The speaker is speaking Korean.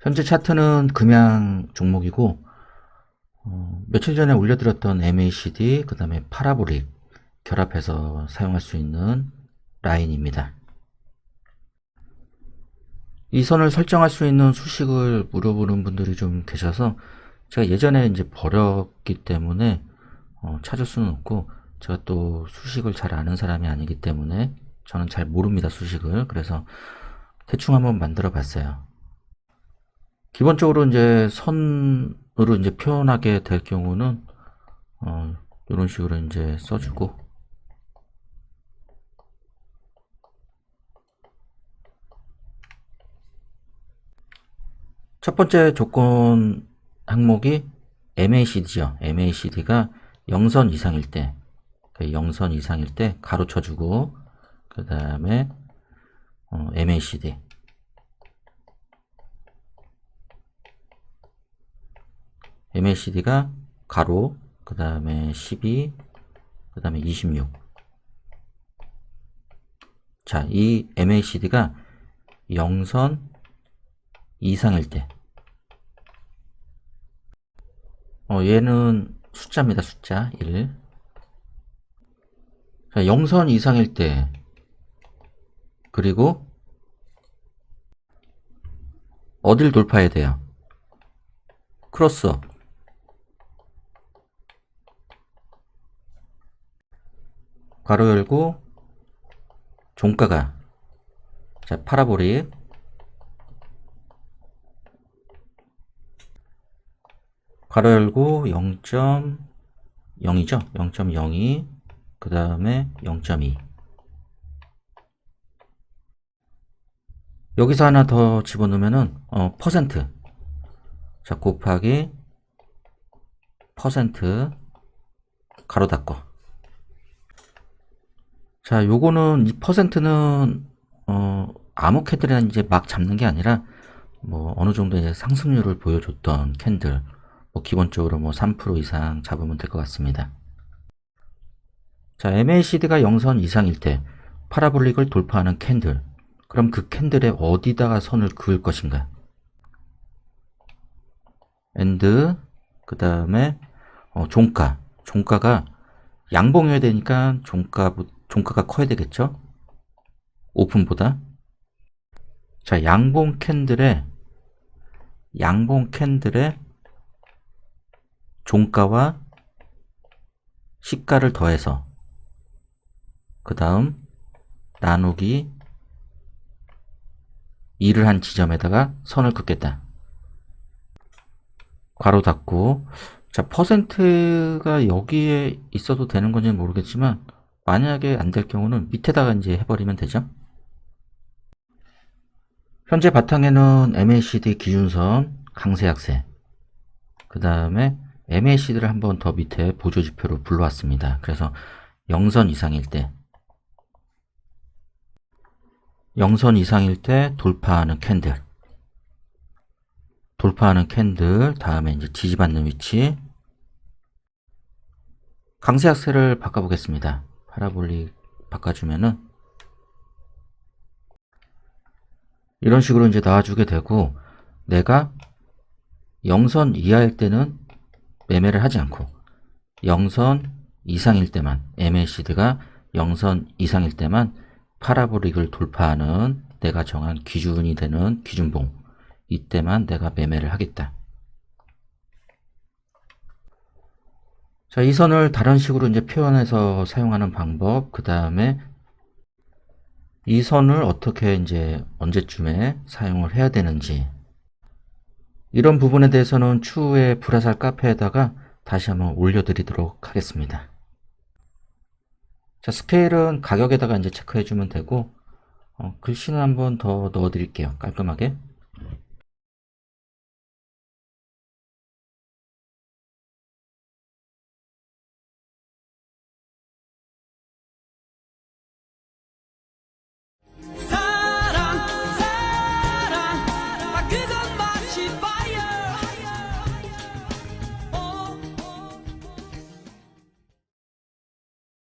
현재 차트는 금양 종목이고 어, 며칠 전에 올려드렸던 MACD 그 다음에 파라보릭 결합해서 사용할 수 있는 라인입니다. 이 선을 설정할 수 있는 수식을 물어보는 분들이 좀 계셔서 제가 예전에 이제 버렸기 때문에 어, 찾을 수는 없고 제가 또 수식을 잘 아는 사람이 아니기 때문에 저는 잘 모릅니다 수식을 그래서 대충 한번 만들어 봤어요. 기본적으로 이제 선으로 이제 표현하게 될 경우는 어, 이런 식으로 이제 써주고 첫 번째 조건 항목이 MACD죠. MACD가 0선 이상일 때, 0선 이상일 때 가로 쳐주고, 그 다음에 어, MACD. MACD가 가로, 그 다음에 12, 그 다음에 26. 자, 이 MACD가 0선 이상일 때. 어, 얘는 숫자입니다, 숫자. 1. 자, 0선 이상일 때. 그리고, 어딜 돌파해야 돼요? 크로스업. 괄호 열고, 종가가. 자, 파라보릭. 괄호 열고 0.0이죠. 0.02. 그 다음에 0.2. 여기서 하나 더 집어넣으면은 어, 퍼센트. 자, 곱하기 퍼센트 가로 닫고. 자, 요거는 이 퍼센트는 어, 아무 캔들이나 이제 막 잡는 게 아니라 뭐 어느 정도 이제 상승률을 보여줬던 캔들. 뭐 기본적으로 뭐 3% 이상 잡으면 될 것 같습니다. 자, MACD가 0선 이상일 때 파라볼릭을 돌파하는 캔들. 그럼 그 캔들에 어디다가 선을 그을 것인가? 엔드 그 다음에 어, 종가. 종가가 양봉해야 되니까 종가 종가가 커야 되겠죠? 오픈보다. 자, 양봉 캔들에 양봉 캔들에 종가와 시가를 더해서 그 다음 나누기 2를 한 지점에다가 선을 긋겠다. 괄호 닫고 자 퍼센트가 여기에 있어도 되는 건지는 모르겠지만 만약에 안 될 경우는 밑에다가 이제 해버리면 되죠. 현재 바탕에는 MACD 기준선 강세 약세 그 다음에 MACD를 한 번 더 밑에 보조지표로 불러왔습니다. 그래서 0선 이상일 때 0선 이상일 때 돌파하는 캔들 돌파하는 캔들 다음에 이제 지지받는 위치 강세 약세를 바꿔보겠습니다. 파라볼릭 바꿔주면은 이런 식으로 이제 나와주게 되고 내가 0선 이하일 때는 매매를 하지 않고 0선 이상일 때만 MACD가 0선 이상일 때만 파라보릭을 돌파하는 내가 정한 기준이 되는 기준봉 이때만 내가 매매를 하겠다. 자, 이 선을 다른 식으로 이제 표현해서 사용하는 방법, 그 다음에 이 선을 어떻게 이제 언제쯤에 사용을 해야 되는지, 이런 부분에 대해서는 추후에 불화살 카페에다가 다시 한번 올려드리도록 하겠습니다. 자, 스케일은 가격에다가 이제 체크해주면 되고, 어, 글씨는 한번 더 넣어드릴게요. 깔끔하게.